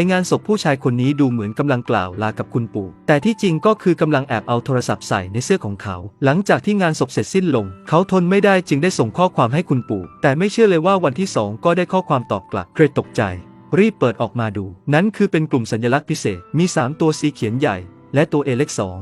ในงานศพผู้ชายคนนี้ดูเหมือนกำลังกล่าวลากับคุณปู่ แต่ที่จริงก็คือกำลังแอบเอาโทรศัพท์ใส่ในเสื้อของเขา หลังจากที่งานศพเสร็จสิ้นลง เขาทนไม่ได้จึงได้ส่งข้อความให้คุณปู่ แต่ไม่เชื่อเลยว่าวันที่สองก็ได้ข้อความตอบกลับเกรดตกใจ รีบเปิดออกมาดู นั้นคือเป็นกลุ่มสัญลักษณ์พิเศษ มี 3 ตัวสีเขียนใหญ่ และตัวเอเล็กสอง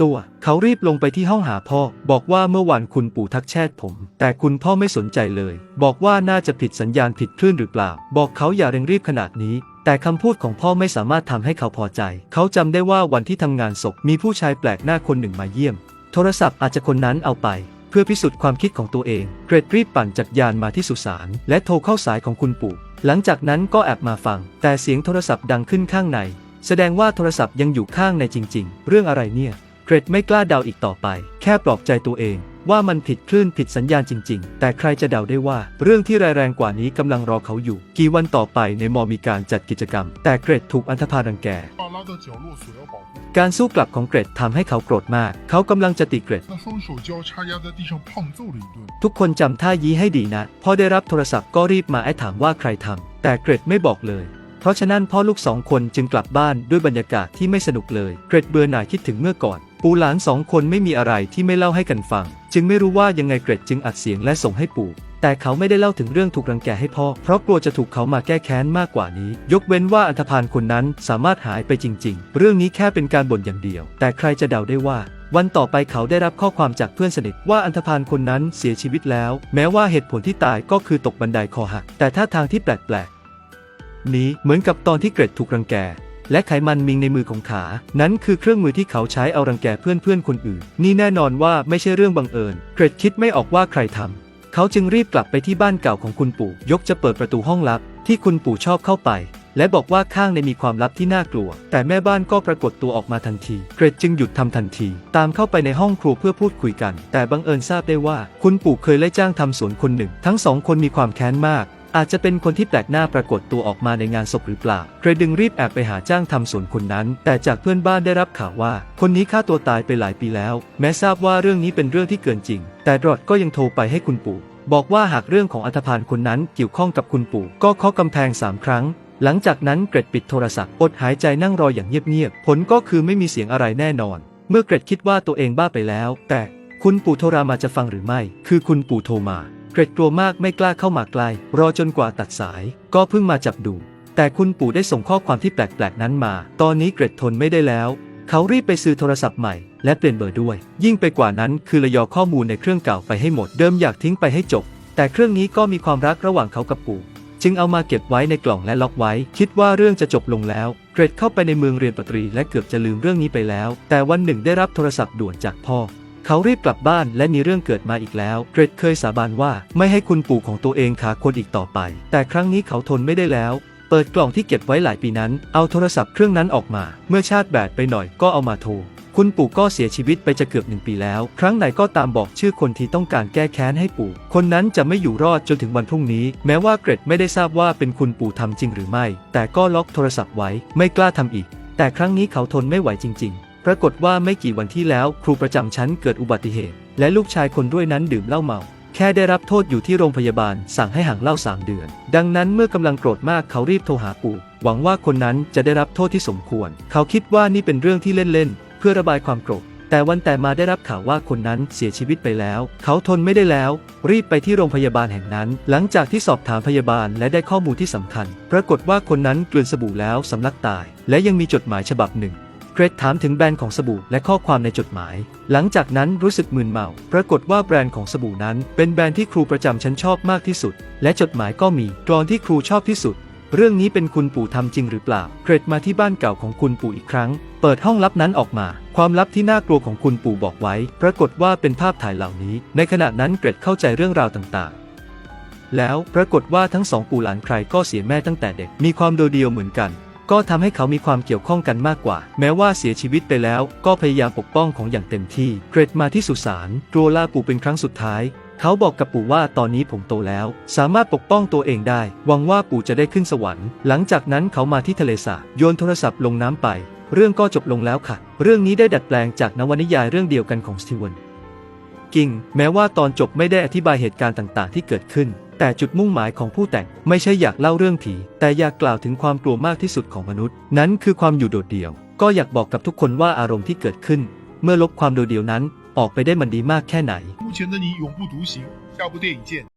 ตัว เขารีบลงไปที่ห้องหาพ่อ บอกว่าเมื่อวานคุณปู่ทักแชทผม แต่คุณพ่อไม่สนใจเลย บอกว่าน่าจะผิดสัญญาณผิดคลื่นหรือเปล่า บอกเขาอย่าเร่งรีบขนาดนี้ แต่คำพูดของพ่อไม่สามารถทำให้เขาพอใจ เขาจำได้ว่าวันที่ทำงานศพมีผู้ชายแปลกหน้าคนหนึ่งมาเยี่ยม โทรศัพท์อาจจะคนนั้นเอาไป เพื่อพิสูจน์ความคิดของตัวเอง เกรดรีบปั่นจักรยานมาที่สุสานและโทรเข้าสายของคุณปู่ หลังจากนั้นก็แอบมาฟัง แต่เสียงโทรศัพท์ดังขึ้นข้างใน แสดงว่าโทรศัพท์ยังอยู่ข้างในจริง ๆ เรื่องอะไรเนี่ย เกรดไม่กล้าเดาอีกต่อไป แค่ปลอบใจตัวเอง ว่ามันผิดคลื่นผิดสัญญาณจริง ๆ แต่ใครจะเดาได้ว่า เรื่องที่แรงกว่านี้กำลังรอเขาอยู่ กี่วันต่อไปในมอมีการจัดกิจกรรม แต่เกรดถูกอันธพาลรังแก่การสู้กลับของเกรดทำให้เขาโกรธมาก เขากำลังจะตีเกรดทุกคนจำท่ายี้ให้ดีนะ พอได้รับโทรศัพท์ก็รีบมาไอ้ถามว่าใครทำแต่เกรดไม่บอกเลย เพราะฉะนั้นพ่อลูกสองคนจึงกลับบ้านด้วยบรรยากาศที่ไม่สนุกเลย เกรดเบื่อหน่ายคิดถึงเมื่อก่อน ปู่หลานสองคนไม่มีอะไรที่ไม่เล่าให้กันฟัง จึงไม่รู้ว่ายังไงเกรดจึงอัดเสียงและส่งให้ปู่แต่เขาไม่ได้เล่าถึงเรื่องถูกรังแกให้พ่อ เพราะกลัวจะถูกเขามาแก้แค้นมากกว่านี้ ยกเว้นว่าอันธพาลคนนั้นสามารถหายไปจริง ๆ เรื่องนี้แค่เป็นการบ่นอย่างเดียว แต่ใครจะเดาได้ว่า วันต่อไปเขาได้รับข้อความจากเพื่อนสนิทว่าอันธพาลคนนั้นเสียชีวิตแล้ว แม้ว่าเหตุผลที่ตายก็คือตกบันไดคอหัก แต่ท่าทางที่แปลกๆ นี้เหมือนกับตอนที่เกรดถูกรังแก และไขมันมิงในมือของขา นั้นคือเครื่องมือที่เขาใช้เอารังแกเพื่อนๆคนอื่น นี่แน่นอนว่าไม่ใช่เรื่องบังเอิญ เกรดคิดไม่ออกว่าใครทำเขาจึงรีบกลับไปที่บ้านเก่าของคุณปู่ ยกจะเปิดประตูห้องลับ ที่คุณปู่ชอบเข้าไป และบอกว่าข้างในมีความลับที่น่ากลัว แต่แม่บ้านก็ปรากฏตัวออกมาทันที เกรดจึงหยุดทำทันที ตามเข้าไปในห้องครัวเพื่อพูดคุยกัน แต่บังเอิญทราบได้ว่า คุณปู่เคยไล่จ้างทำสวนคนหนึ่ง ทั้งสองคนมีความแค้นมาก อาจจะเป็นคนที่แปลกหน้าปรากฏตัวออกมาในงานศพหรือเปล่าเกรดึงรีบแอบไปหาจ้างทำสวนคนนั้น แต่จากเพื่อนบ้านได้รับข่าวว่า คนนี้ฆ่าตัวตายไปหลายปีแล้ว แม้ทราบว่าเรื่องนี้เป็นเรื่องที่เกินจริง แต่รอดก็ยังโทรไปให้คุณปู่ บอกว่าหากเรื่องของอัธพาลคนนั้นเกี่ยวข้องกับคุณปู่ ก็เคาะกำแพงสามครั้งหลังจากนั้นเกรดปิดโทรศัพท์อดหายใจนั่งรออย่างเงียบๆ ผลก็คือไม่มีเสียงอะไรแน่นอน เมื่อเกรดคิดว่าตัวเองบ้าไปแล้ว แต่คุณปู่โทรมาจะฟังหรือไม่ คือคุณปู่โทรมา เกรดกลัวมากไม่กล้าเข้ามาใกล้รอจนกว่าตัดสาย ก็เพิ่งมาจับดู แต่คุณปู่ได้ส่งข้อความที่แปลกๆนั้นมา ตอนนี้เกรดทนไม่ได้แล้ว เขารีบไปซื้อโทรศัพท์ใหม่ และเปลี่ยนเบอร์ด้วย ยิ่งไปกว่านั้นคือระยอข้อมูลในเครื่องเก่าไปให้หมดเดิมอยากทิ้งไปให้จบ แต่เครื่องนี้ก็มีความรักระหว่างเขากับปู่จึงเอามาเก็บไว้ในกล่องและล็อกไว้ คิดว่าเรื่องจะจบลงแล้ว เกรดเข้าไปในเมืองเรียนปตรีและเกือบจะลืมเรื่องนี้ไปแล้ว แต่วันหนึ่งได้รับโทรศัพท์ด่วนจากพ่อ เขารีบกลับบ้านและมีเรื่องเกิดมาอีกแล้ว เกรดเคยสาบานว่าไม่ให้คุณปู่ของตัวเองขาคนอีกต่อไป แต่ครั้งนี้เขาทนไม่ได้แล้ว เปิดกล่องที่เก็บไว้หลายปีนั้น เอาโทรศัพท์เครื่องนั้นออกมา เมื่อชาติแบตไปหน่อยก็เอามาโทร คุณปู่ก็เสียชีวิตไปจะเกือบหนึ่งปีแล้ว ครั้งไหนก็ตามบอกชื่อคนที่ต้องการแก้แค้นให้ปู่ คนนั้นจะไม่อยู่รอดจนถึงวันพรุ่งนี้ แม้ว่าเกรดไม่ได้ทราบว่าเป็นคุณปู่ทำจริงหรือไม่ แต่ก็ล็อกโทรศัพท์ไว้ ไม่กล้าทำอีก แต่ครั้งนี้เขาทนไม่ไหวจริง ๆ ปรากฏว่าไม่กี่วันที่แล้วครูประจำชั้นเกิดอุบัติเหตุ และลูกชายคนด้วยนั้นดื่มเหล้าเมา แค่ได้รับโทษอยู่ที่โรงพยาบาลสั่งให้ห่างเหล้าสามเดือน ดังนั้นเมื่อกำลังโกรธมากเขารีบโทรหาปู่ หวังว่าคนนั้นจะได้รับโทษที่สมควร เขาคิดว่านี่เป็นเรื่องที่เล่นๆเพื่อระบายความโกรธแต่วันแต่มาได้รับข่าวว่าคนนั้นเสียชีวิตไปแล้ว เขาทนไม่ได้แล้ว รีบไปที่โรงพยาบาลแห่งนั้น หลังจากที่สอบถามพยาบาลและได้ข้อมูลที่สำคัญ ปรากฏว่าคนนั้นกลืนสบู่แล้วสำลักตาย และยังมีจดหมายฉบับหนึ่ง เกรดถามถึงแบรนด์ของสบู่และข้อความในจดหมาย หลังจากนั้นรู้สึกมึนเมา ปรากฏว่าแบรนด์ของสบู่นั้น เป็นแบรนด์ที่ครูประจำชั้นชอบมากที่สุด และจดหมายก็มีกรอนที่ครูชอบที่สุด เรื่องนี้เป็นคุณปู่ทำจริงหรือเปล่า เกรดมาที่บ้านเก่าของคุณปู่อีกครั้ง เปิดห้องลับนั้นออกมา ความลับที่น่ากลัวของคุณปู่บอกไว้ ปรากฏว่าเป็นภาพถ่ายเหล่านี้ ในขณะนั้นเกรดเข้าใจเรื่องราวต่างๆ แล้วปรากฏว่าทั้งสองปู่หลานใครก็เสียแม่ตั้งแต่เด็ก มีความโดดเดี่ยวเหมือนกัน ก็ทำให้เขามีความเกี่ยวข้องกันมากกว่า แม้ว่าเสียชีวิตไปแล้ว ก็พยายามปกป้องของอย่างเต็มที่ เกรดมาที่สุสานกลัวลาปู่เป็นครั้งสุดท้าย เขาบอกกับปู่ว่าตอนนี้ผมโตแล้ว สามารถปกป้องตัวเองได้ หวังว่าปู่จะได้ขึ้นสวรรค์ หลังจากนั้นเขามาที่ทะเลสาบโยนโทรศัพท์ลงน้ำไป เรื่องก็จบลงแล้วค่ะ เรื่องนี้ได้ดัดแปลงจากนวนิยายเรื่องเดียวกันของสตีวนกิงแม้ว่าตอนจบไม่ได้อธิบายเหตุการณ์ต่างๆ ที่เกิดขึ้น แต่จุดมุ่งหมายของผู้แต่งไม่ใช่อยากเล่าเรื่องผี แต่อยากกล่าวถึงความกลัวมากที่สุดของมนุษย์ นั้นคือความอยู่โดดเดี่ยว ก็อยากบอกกับทุกคนว่าอารมณ์ที่เกิดขึ้น เมื่อลบความโดดเดี่ยวนั้น ออกไปได้มันดีมากแค่ไหน 目前的你永不独行，下部电影见。